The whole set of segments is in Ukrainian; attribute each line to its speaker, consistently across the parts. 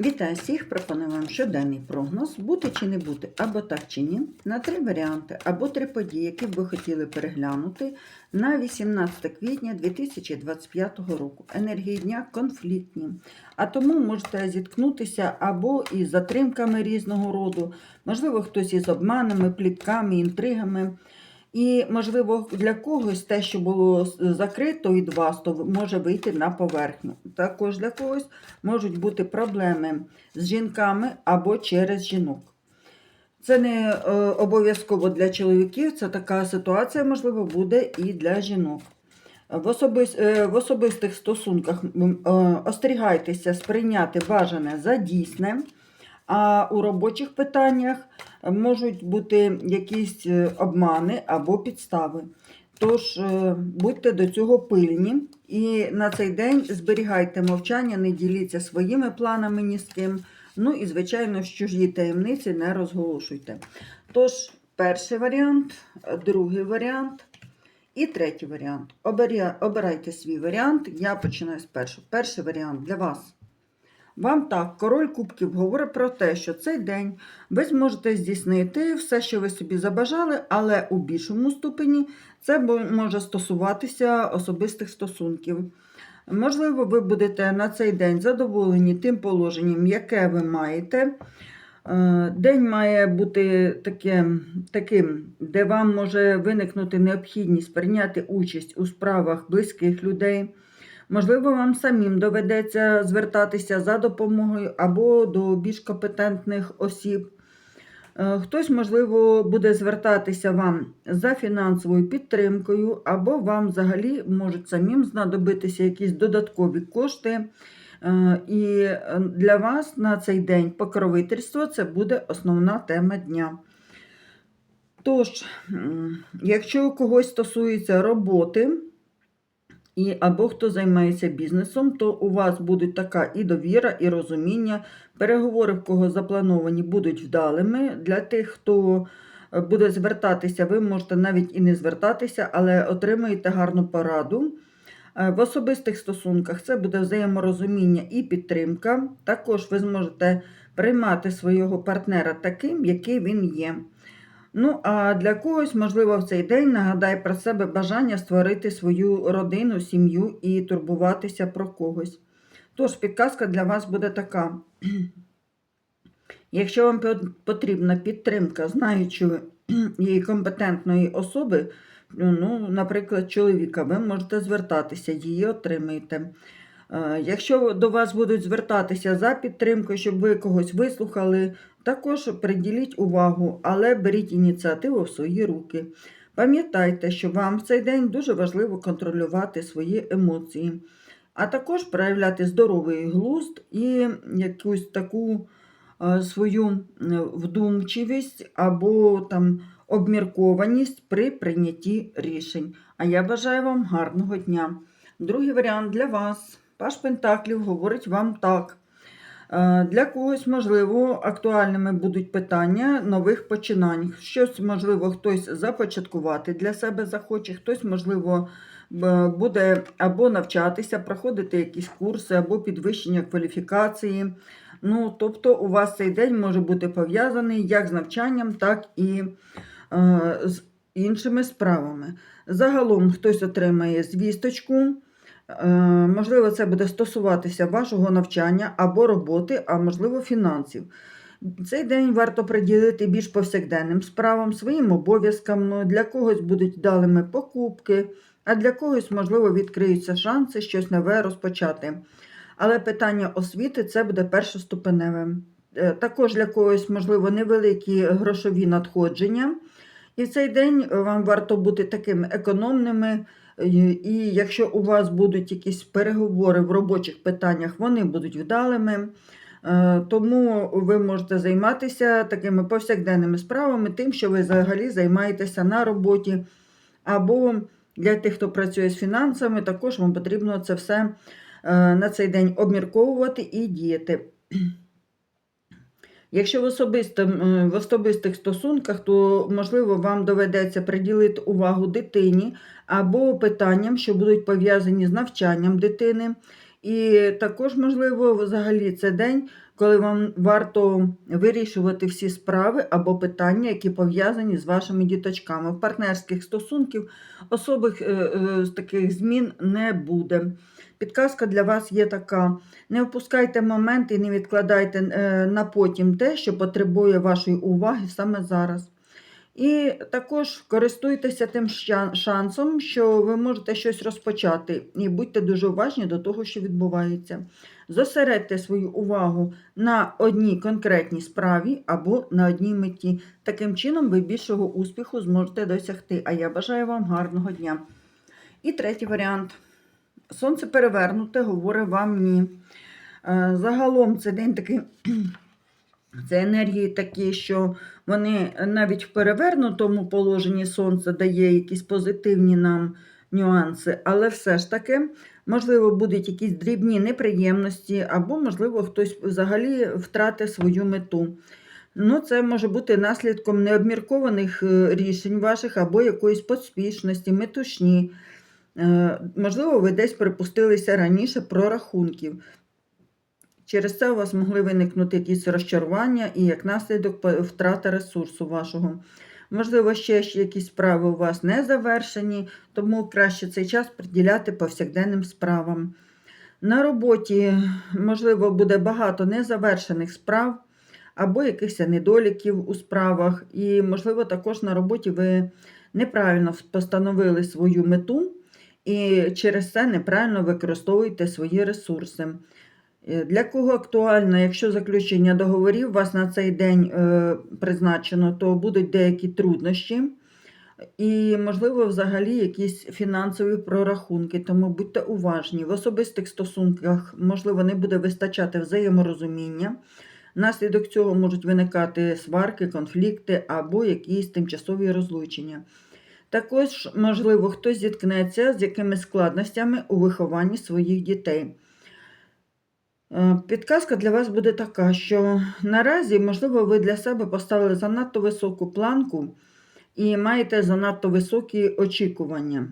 Speaker 1: Вітаю всіх! Пропоную вам щоденний прогноз, бути чи не бути, або так чи ні, на три варіанти, або три події, які б ви хотіли переглянути на 18 квітня 2025 року. Енергії дня конфліктні, а тому можете зіткнутися або із затримками різного роду, можливо, хтось із обманами, плітками, інтригами. І, можливо, для когось те, що було закрито від вас, то може вийти на поверхню. Також для когось можуть бути проблеми з жінками або через жінок. Це не е, обов'язково для чоловіків, це така ситуація, можливо, буде і для жінок. В, е, в особистих стосунках е, остерігайтеся сприйняти бажане за дійсне, а у робочих питаннях можуть бути якісь е, обмани або підстави. Тож е, будьте до цього пильні і на цей день зберігайте мовчання, не діліться своїми планами ні з ким. Ну і, звичайно, ж чужі таємниці не розголошуйте. Тож, перший варіант, другий варіант і третій варіант. Обирайте свій варіант. Я починаю з першого. Перший варіант для вас. Вам так, король кубків говорить про те, що цей день ви зможете здійснити все, що ви собі забажали, але у більшому ступені це може стосуватися особистих стосунків. Можливо, ви будете на цей день задоволені тим положенням, яке ви маєте. Е, День має бути таке, таким, де вам може виникнути необхідність прийняти участь у справах близьких людей. Можливо, вам самим доведеться звертатися за допомогою або до більш компетентних осіб. Е, Хтось, можливо, буде звертатися вам за фінансовою підтримкою, або вам взагалі можуть самим знадобитися якісь додаткові кошти. Е, І для вас на цей день покровительство це буде основна тема дня. Тож, якщо у когось стосується роботи, і або хто займається бізнесом, то у вас будуть така і довіра, і розуміння. Переговори, в кого заплановані, будуть вдалими. Для тих, хто е, буде звертатися, ви можете навіть і не звертатися, але отримаєте гарну пораду. Е, В особистих стосунках це буде взаєморозуміння і підтримка. Також ви зможете приймати свого партнера таким, який він є. Ну, а для когось, можливо, в цей день нагадай про себе бажання створити свою родину, сім'ю і турбуватися про когось. Тож, підказка для вас буде така. Якщо вам потрібна підтримка знаючої і компетентної особи, ну, наприклад, чоловіка, ви можете звертатися, її отримаєте. Е, Якщо до вас будуть звертатися за підтримкою, щоб ви когось вислухали, також приділіть увагу, але беріть ініціативу в свої руки. Пам'ятайте, що вам в цей день дуже важливо контролювати свої емоції, а також проявляти здоровий глузд і якусь таку е, свою е, вдумчивість або там обміркованість при прийнятті рішень. А я бажаю вам гарного дня. Другий варіант для вас. Паш Пентаклів говорить вам так. Е, Для когось, можливо, актуальними будуть питання нових починань. Щось, можливо, хтось започаткувати для себе захоче, хтось, можливо, буде або навчатися, проходити якісь курси, або підвищення кваліфікації. Ну, тобто, у вас цей день може бути пов'язаний як з навчанням, так і е, з іншими справами. Загалом хтось отримає звісточку. Е, Можливо, це буде стосуватися вашого навчання або роботи, а можливо, фінансів. Цей день варто приділити більш повсякденним справам, своїм обов'язкам. Ну, Для когось будуть вдалими покупки, а для когось, можливо, відкриються шанси щось нове розпочати. Але питання освіти це буде першоступеневим. Е, Також для когось, можливо, невеликі грошові надходження. І в цей день вам варто бути такими економними. І якщо у вас будуть якісь переговори в робочих питаннях, вони будуть вдалими. Е, Тому ви можете займатися такими повсякденними справами, тим, що ви взагалі займаєтеся на роботі. Або для тих, хто працює з фінансами, також вам потрібно це все е, на цей день обмірковувати і діяти. Якщо в, особистим, е, в особистих стосунках, то можливо вам доведеться приділити увагу дитині або питанням, що будуть пов'язані з навчанням дитини. І також, можливо, взагалі це день, коли вам варто вирішувати всі справи або питання, які пов'язані з вашими діточками. В партнерських стосунків особих е, е, таких змін не буде. Підказка для вас є така: не впускайте момент і не відкладайте е, на потім те, що потребує вашої уваги саме зараз. І також користуйтеся тим шансом, що ви можете щось розпочати, і будьте дуже уважні до того, що відбувається. Зосередьте свою увагу на одній конкретній справі або на одній меті. Таким чином ви більшого успіху зможете досягти. А я бажаю вам гарного дня. І третій варіант. Сонце перевернуте, говорить вам ні. Е, Загалом це день такий. Це енергії такі, що вони навіть в перевернутому положенні сонця дає якісь позитивні нам нюанси, але все ж таки, можливо, будуть якісь дрібні неприємності, або, можливо, хтось взагалі втратить свою мету. Ну, це може бути наслідком необміркованих е, рішень ваших або якоїсь поспішності, метушні. Е, Можливо, ви десь припустилися раніше прорахунків. Через це у вас могли виникнути якісь розчарування і як наслідок втрата ресурсу вашого. Можливо, ще якісь справи у вас не завершені, тому краще цей час приділяти повсякденним справам. На роботі, можливо, буде багато незавершених справ або якихось недоліків у справах. І, можливо, також на роботі ви неправильно постановили свою мету і через це неправильно використовуєте свої ресурси. Е, Для кого актуально, якщо заключення договорів вас на цей день е, призначено, то будуть деякі труднощі і, можливо, взагалі якісь фінансові прорахунки, тому будьте уважні. В особистих стосунках, можливо, не буде вистачати взаєморозуміння. Внаслідок цього можуть виникати сварки, конфлікти або якісь тимчасові розлучення. Також, можливо, хтось зіткнеться з якимись складностями у вихованні своїх дітей. Е, Підказка для вас буде така, що наразі, можливо, ви для себе поставили занадто високу планку і маєте занадто високі очікування.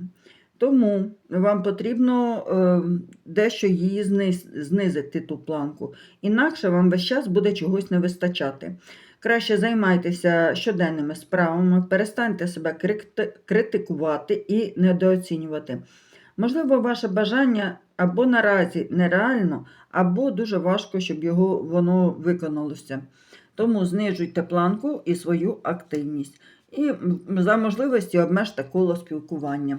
Speaker 1: Тому вам потрібно е, дещо її зниз- знизити, ту планку. Інакше вам весь час буде чогось не вистачати. Краще займайтеся щоденними справами, перестаньте себе критикувати і недооцінювати. Можливо, ваше бажання або наразі нереально, або дуже важко, щоб його воно виконалося. Тому знижуйте планку і свою активність. І за можливості обмежте коло спілкування.